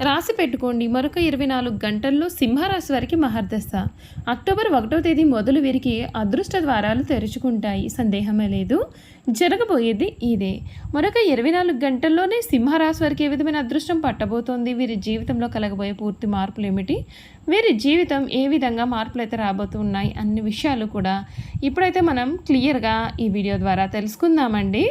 రాసి పెట్టుకోండి. మరొక ఇరవై నాలుగు గంటల్లో సింహరాశి వారికి మహర్దశ. అక్టోబర్ ఒకటో తేదీ మొదలు వీరికి అదృష్ట ద్వారాలు తెరుచుకుంటాయి. సందేహమే లేదు. జరగబోయేది ఇదే. మరొక ఇరవై నాలుగు గంటల్లోనే సింహరాశి వారికి ఏ విధమైన అదృష్టం పట్టబోతోంది? వీరి జీవితంలో కలగబోయే పూర్తి మార్పులు ఏమిటి? వీరి జీవితం ఏ విధంగా మార్పులు అయితే రాబోతున్నాయి? అన్ని విషయాలు కూడా ఇప్పుడైతే మనం క్లియర్గా ఈ వీడియో ద్వారా తెలుసుకుందామండి.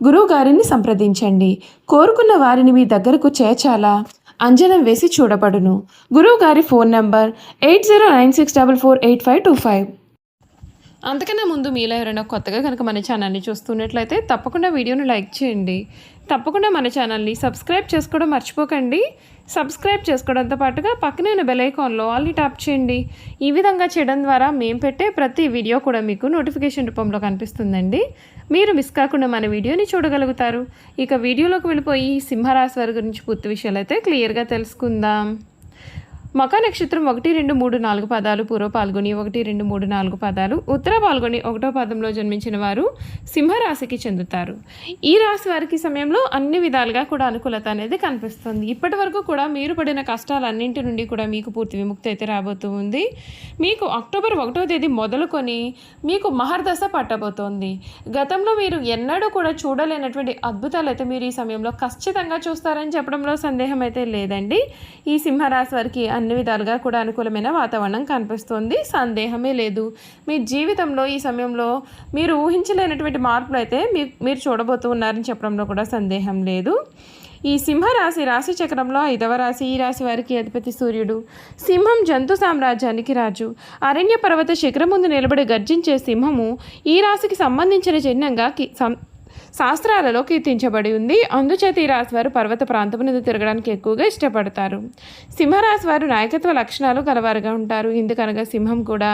గురువు గారిని సంప్రదించండి. కోరుకున్న వారిని మీ దగ్గరకు చేర్చాలా? అంజనం వేసి చూడబడును. గురువు గారి phone number eight zero nine six double four eight five two five. అంతకన్నా ముందు మీలో ఎవరైనా కొత్తగా కనుక మన ఛానల్ని చూస్తున్నట్లయితే తప్పకుండా వీడియోను లైక్ చేయండి. తప్పకుండా మన ఛానల్ని సబ్స్క్రైబ్ చేసుకోవడం మర్చిపోకండి. సబ్స్క్రైబ్ చేసుకోవడంతో పాటుగా పక్కనే ఉన్న బెల్ ఐకాన్లో ఆల్ని ట్యాప్ చేయండి. ఈ విధంగా చేయడం ద్వారా మేము పెట్టే ప్రతి వీడియో కూడా మీకు నోటిఫికేషన్ రూపంలో కనిపిస్తుందండి. మీరు మిస్ కాకుండా మన వీడియోని చూడగలుగుతారు. ఇక వీడియోలోకి వెళ్ళిపోయి సింహరాశి వారి గురించి పూర్తి విషయాలు అయితే క్లియర్గా తెలుసుకుందాం. మకా నక్షత్రం ఒకటి రెండు మూడు నాలుగు పదాలు పూర్వ పాల్గొని ఒకటి రెండు మూడు నాలుగు పదాలు ఉత్తర పాల్గొని ఒకటో పదంలో జన్మించిన వారు సింహరాశికి చెందుతారు. ఈ రాశి వారికి సమయంలో అన్ని విధాలుగా కూడా అనుకూలత అనేది కనిపిస్తుంది. ఇప్పటి వరకు కూడా మీరు పడిన కష్టాలన్నింటి నుండి కూడా మీకు పూర్తి విముక్తి అయితే రాబోతూ ఉంది. మీకు అక్టోబర్ ఒకటో తేదీ మొదలుకొని మీకు మహర్దశ పట్టబోతోంది. గతంలో మీరు ఎన్నడూ కూడా చూడలేనటువంటి అద్భుతాలు అయితే మీరు ఈ సమయంలో ఖచ్చితంగా చూస్తారని చెప్పడంలో సందేహం అయితే లేదండి. ఈ సింహరాశి వారికి అన్ని అన్ని విధాలుగా కూడా అనుకూలమైన వాతావరణం కనిపిస్తుంది. సందేహమే లేదు. మీ జీవితంలో ఈ సమయంలో మీరు ఊహించలేనటువంటి మార్పులు అయితే మీరు చూడబోతూ ఉన్నారని చెప్పడంలో కూడా సందేహం లేదు. ఈ సింహరాశి రాశి చక్రంలో ఐదవ రాశి ఈ రాశి వారికి అధిపతి సూర్యుడు. సింహం జంతు సామ్రాజ్యానికి రాజు. అరణ్య పర్వత శిఖరం ముందు నిలబడి గర్జించే సింహము ఈ రాశికి సంబంధించిన చిహ్నంగా శాస్త్రాలలో కీర్తించబడి ఉంది. అందుచేత ఈ రాశివారు పర్వత ప్రాంతం నుండి తిరగడానికి ఎక్కువగా ఇష్టపడతారు. సింహరాశి వారు నాయకత్వ లక్షణాలు కలవారుగా ఉంటారు. ఎందుకనగా సింహం కూడా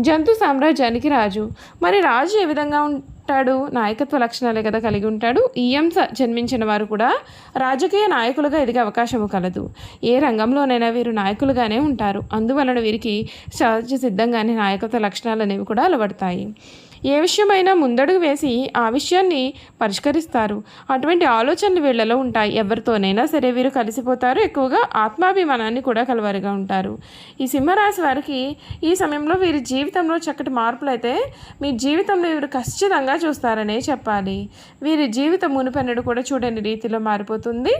జంతు సామ్రాజ్యానికి రాజు. మరి రాజు ఏ విధంగా ఉంటాడు? నాయకత్వ లక్షణాలే కదా కలిగి ఉంటాడు. ఈఎం జన్మించిన వారు కూడా రాజకీయ నాయకులుగా ఎదిగే అవకాశము కలదు. ఏ రంగంలోనైనా వీరు నాయకులుగానే ఉంటారు. అందువలన వీరికి సహజ సిద్ధంగానే నాయకత్వ లక్షణాలు అనేవి కూడా అలవడతాయి. ఏ విషయమైనా ముందడుగు వేసి ఆ విషయాన్ని పరిష్కరిస్తారు. అటువంటి ఆలోచనలు వీళ్ళలో ఉంటాయి. ఎవరితోనైనా సరే వీరు కలిసిపోతారు. ఎక్కువగా ఆత్మాభిమానాన్ని కూడా కలవారుగా ఉంటారు. ఈ సింహరాశి వారికి ఈ సమయంలో వీరి జీవితంలో చక్కటి మార్పులు అయితే మీ జీవితంలో వీరు ఖచ్చితంగా చూస్తారనే చెప్పాలి. వీరి జీవితం మునుపెన్నడు కూడా చూడని రీతిలో మారిపోతుంది.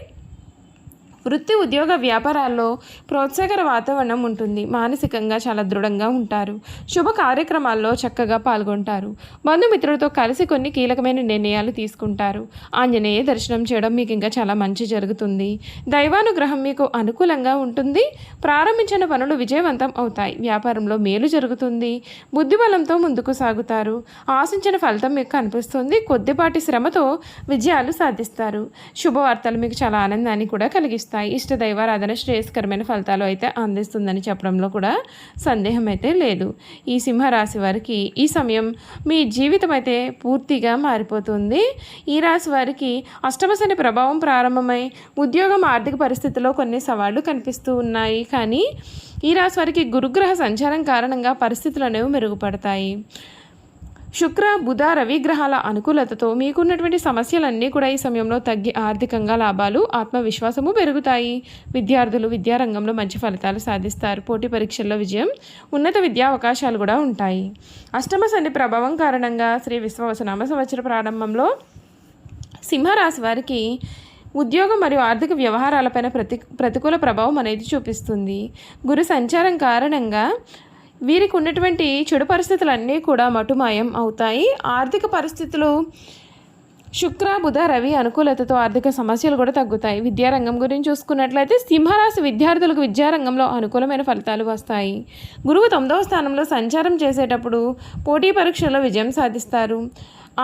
వృత్తి ఉద్యోగ వ్యాపారాల్లో ప్రోత్సాహకర వాతావరణం ఉంటుంది. మానసికంగా చాలా దృఢంగా ఉంటారు. శుభ కార్యక్రమాల్లో చక్కగా పాల్గొంటారు. బంధుమిత్రులతో కలిసి కొన్ని కీలకమైన నిర్ణయాలు తీసుకుంటారు. ఆంజనేయ దర్శనం చేయడం మీకు ఇంకా చాలా మంచి జరుగుతుంది. దైవానుగ్రహం మీకు అనుకూలంగా ఉంటుంది. ప్రారంభించిన పనులు విజయవంతం అవుతాయి. వ్యాపారంలో మేలు జరుగుతుంది. బుద్ధిబలంతో ముందుకు సాగుతారు. ఆశించిన ఫలితం మీకు కనిపిస్తుంది. కొద్దిపాటి శ్రమతో విజయాలు సాధిస్తారు. శుభవార్తలు మీకు చాలా ఆనందాన్ని కూడా కలిగిస్తాయి. ఇష్ట దైవారాధన శ్రేయస్కరమైన ఫలితాలు అయితే అందిస్తుందని చెప్పడంలో కూడా సందేహం అయితే లేదు. ఈ సింహరాశి వారికి ఈ సమయం మీ జీవితం అయితే పూర్తిగా మారిపోతుంది. ఈ రాశి వారికి అష్టమశని ప్రభావం ప్రారంభమై ఉద్యోగం ఆర్థిక పరిస్థితిలో కొన్ని సవాళ్ళు కనిపిస్తూ ఉన్నాయి. కానీ ఈ రాశి వారికి గురుగ్రహ సంచారం కారణంగా పరిస్థితులు అనేవి మెరుగుపడతాయి. శుక్ర బుధ రవి గ్రహాల అనుకూలతతో మీకున్నటువంటి సమస్యలన్నీ కూడా ఈ సమయంలో తగ్గి ఆర్థికంగా లాభాలు ఆత్మవిశ్వాసము పెరుగుతాయి. విద్యార్థులు విద్యారంగంలో మంచి ఫలితాలు సాధిస్తారు. పోటీ పరీక్షల్లో విజయం ఉన్నత విద్యా అవకాశాలు కూడా ఉంటాయి. అష్టమ శని ప్రభావం కారణంగా శ్రీ విశ్వవసనామ సంవత్సర ప్రారంభంలో సింహరాశి వారికి ఉద్యోగం మరియు ఆర్థిక వ్యవహారాలపైన ప్రతి ప్రతికూల ప్రభావం అనేది చూపిస్తుంది. గురు సంచారం కారణంగా వీరికి ఉన్నటువంటి చెడు పరిస్థితులన్నీ కూడా మటుమాయం అవుతాయి. ఆర్థిక పరిస్థితులు శుక్ర బుధ రవి అనుకూలతతో ఆర్థిక సమస్యలు కూడా తగ్గుతాయి. విద్యారంగం గురించి చూసుకున్నట్లయితే సింహరాశి విద్యార్థులకు విద్యారంగంలో అనుకూలమైన ఫలితాలు వస్తాయి. గురువు తొమ్మిదవ స్థానంలో సంచారం చేసేటప్పుడు పోటీ పరీక్షల్లో విజయం సాధిస్తారు.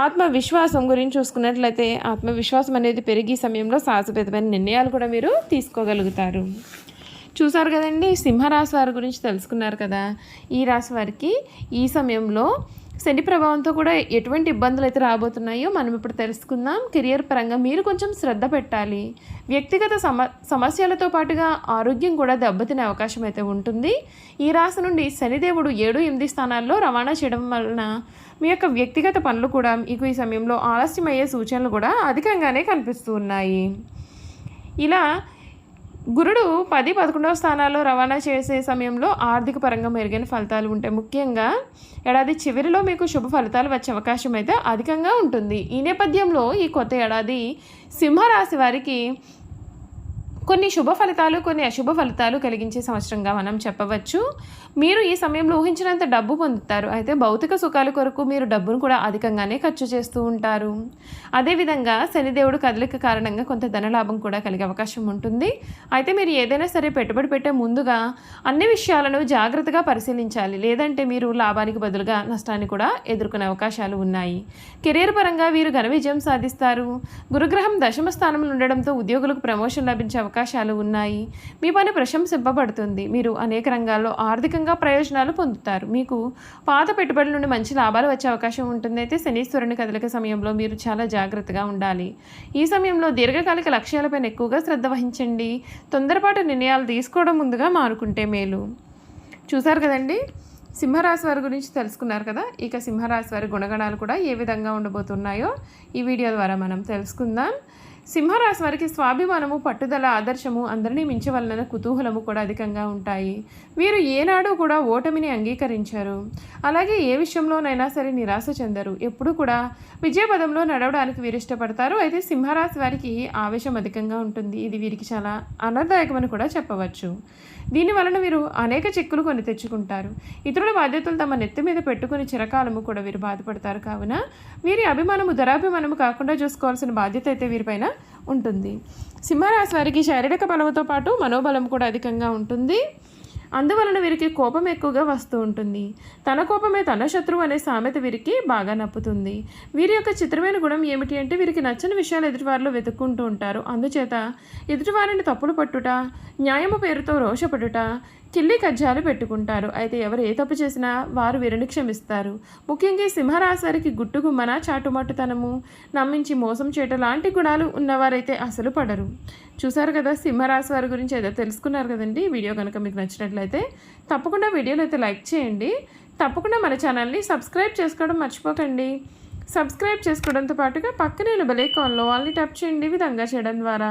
ఆత్మవిశ్వాసం గురించి చూసుకున్నట్లయితే ఆత్మవిశ్వాసం అనేది పెరిగి సమయంలో సాహసపేతమైన నిర్ణయాలు కూడా మీరు తీసుకోగలుగుతారు. చూసారు కదండి సింహరాశి వారి గురించి తెలుసుకున్నారు కదా. ఈ రాశి వారికి ఈ సమయంలో శని ప్రభావంతో కూడా ఎటువంటి ఇబ్బందులు అయితే రాబోతున్నాయో మనం ఇప్పుడు తెలుసుకుందాం. కెరియర్ పరంగా మీరు కొంచెం శ్రద్ధ పెట్టాలి. వ్యక్తిగత సమ సమస్యలతో పాటుగా ఆరోగ్యం కూడా దెబ్బతినే అవకాశం అయితే ఉంటుంది. ఈ రాశి నుండి శనిదేవుడు ఏడు ఎనిమిది స్థానాల్లో రవాణా చేయడం వలన మీ యొక్క వ్యక్తిగత పనులు కూడా మీకు ఈ సమయంలో ఆలస్యమయ్యే సూచనలు కూడా అధికంగానే కనిపిస్తూ ఉన్నాయి. ఇలా గురుడు పది పదకొండవ స్థానాల్లో రవాణా చేసే సమయంలో ఆర్థిక పరంగా మెరుగైన ఫలితాలు ఉంటాయి ముఖ్యంగా ఏడాది చివరిలో మీకు శుభ ఫలితాలు వచ్చే అవకాశం అయితే అధికంగా ఉంటుంది. ఈ నేపథ్యంలో ఈ కొత్త ఏడాది సింహరాశి వారికి కొన్ని శుభ ఫలితాలు కొన్ని అశుభ ఫలితాలు కలిగించే సంవత్సరంగా మనం చెప్పవచ్చు. మీరు ఈ సమయంలో ఊహించినంత డబ్బు పొందుతారు. అయితే భౌతిక సుఖాల కొరకు మీరు డబ్బును కూడా అధికంగానే ఖర్చు చేస్తూ ఉంటారు. అదేవిధంగా శనిదేవుడు కదలిక కారణంగా కొంత ధనలాభం కూడా కలిగే అవకాశం ఉంటుంది. అయితే మీరు ఏదైనా సరే పెట్టుబడి పెట్టే ముందుగా అన్ని విషయాలను జాగ్రత్తగా పరిశీలించాలి. లేదంటే మీరు లాభానికి బదులుగా నష్టాన్ని కూడా ఎదుర్కొనే అవకాశాలు ఉన్నాయి. కెరీర్ పరంగా వీరు ఘన విజయం సాధిస్తారు. గురుగ్రహం దశమ స్థానంలో ఉండడంతో ఉద్యోగులకు ప్రమోషన్ లభించే అవకాశాలు ఉన్నాయి. మీ పని ప్రశంసింపబడుతుంది. మీరు అనేక రంగాల్లో ఆర్థికంగా ప్రయోజనాలు పొందుతారు. మీకు పాత పెట్టుబడుల నుండి మంచి లాభాలు వచ్చే అవకాశం ఉంటుంది. అయితే శనీశ్వరుని కదలిక సమయంలో మీరు చాలా జాగ్రత్తగా ఉండాలి. ఈ సమయంలో దీర్ఘకాలిక లక్ష్యాలపైన ఎక్కువగా శ్రద్ధ వహించండి. తొందరపాటు నిర్ణయాలు తీసుకోవడం ముందుగా మానుకుంటే మేలు. చూసారు కదండి? సింహరాశి వారి గురించి తెలుసుకున్నారు కదా? ఇక సింహరాశి వారి గుణగణాలు కూడా ఏ విధంగా ఉండబోతున్నాయో ఈ వీడియో ద్వారా మనం తెలుసుకుందాం. సింహరాశి వారికి స్వాభిమానము పట్టుదల ఆదర్శము అందరినీ మించవలన కుతూహలము కూడా అధికంగా ఉంటాయి. వీరు ఏనాడు కూడా ఓటమిని అంగీకరించారు. అలాగే ఏ విషయంలోనైనా సరే నిరాశ చెందరు. ఎప్పుడు కూడా విజయపదంలో నడవడానికి వీరు ఇష్టపడతారు. అయితే సింహరాశి వారికి ఆవేశం అధికంగా ఉంటుంది. ఇది వీరికి చాలా అనర్థదాయకమని కూడా చెప్పవచ్చు. దీని వలన వీరు అనేక చిక్కులు కొని తెచ్చుకుంటారు. ఇతరుల బాధ్యతలు తమ నెత్తి మీద పెట్టుకుని చిరకాలము కూడా వీరు బాధపడతారు. కావున వీరి అభిమానము ధరాభిమానము కాకుండా చూసుకోవాల్సిన బాధ్యత అయితే వీరిపైన ఉంటుంది. సింహరాశి వారికి శారీరక బలంతో పాటు మనోబలం కూడా అధికంగా ఉంటుంది. అందువలన వీరికి కోపం ఎక్కువగా వస్తూ ఉంటుంది. తన కోపమే తన శత్రువు అనే సామెత వీరికి బాగా నప్పుతుంది. వీరి యొక్క చిత్రమైన గుణం ఏమిటి అంటే వీరికి నచ్చని విషయాలు ఎదుటివారిలో వెతుక్కుంటూ ఉంటారు. అందుచేత ఎదుటివారిని తప్పులు పట్టుట న్యాయము పేరుతో రోషపడుట కిల్లి కజ్జాలు పెట్టుకుంటారు. అయితే ఎవరు ఏ తప్పు చేసినా వారు వీరిని క్షమిస్తారు ముఖ్యంగా ఈ సింహరాశి వారికి గుట్టుగుమ్మన చాటుమాటుతనము నమ్మించి మోసం చేయటం లాంటి గుణాలు ఉన్నవారైతే అసలు పడరు. చూసారు కదా సింహరాశి వారి గురించి ఏదో తెలుసుకున్నారు కదండి. వీడియో కనుక మీకు నచ్చినట్లయితే తప్పకుండా వీడియోని అయితే లైక్ చేయండి. తప్పకుండా మన ఛానల్ని సబ్స్క్రైబ్ చేసుకోవడం మర్చిపోకండి. సబ్స్క్రైబ్ చేసుకోవడంతో పాటుగా పక్కనే బెలైకాన్లో వాళ్ళని టప్ చేయండి. విధంగా చేయడం ద్వారా